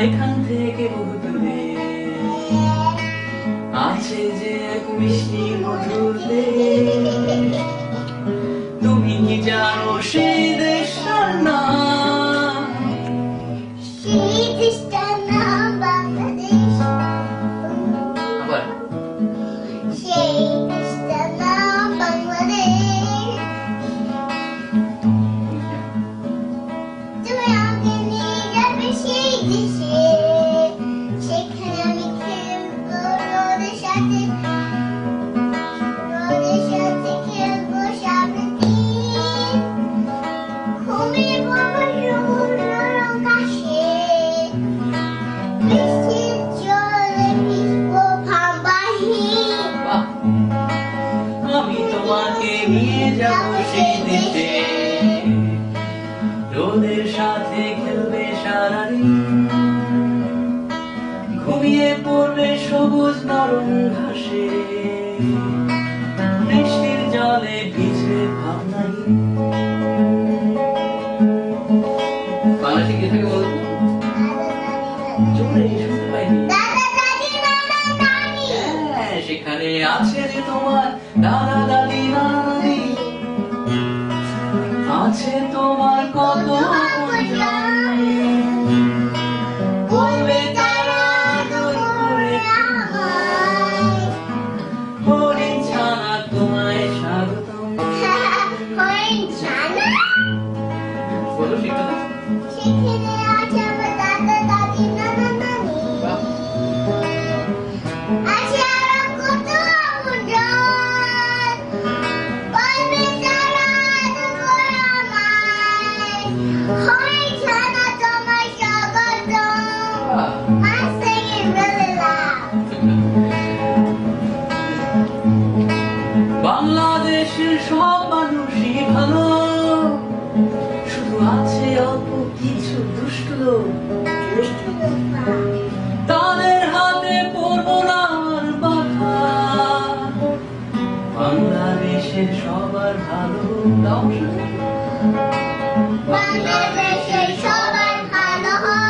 এখান থেকে বহু দূরে আছে যে এক মিষ্টি মধুর তুমি কি জানো সেই দেশটার নাম? সেই দেশ তোমাকে নিয়ে যাব সেই দেশে রোদের সাথে খেলবে সারাদিন। ঘুমিয়ে পড়বে সবুজ নরম ঘাসে। বৃষ্টির জলে ভিজে ভাবনাই। বাংলা শিখে থাকে বলতো জোরে শুনতে পাইনি। দাদা দাদি নানা নানি হ্যাঁ, সেখানে আছে যে তোমার। দাদা দাদি তোমার কত তাদের হাতে পড়ব না পাখা বাংলাদেশে সবার ভালো বাংলাদেশে সবার ভালো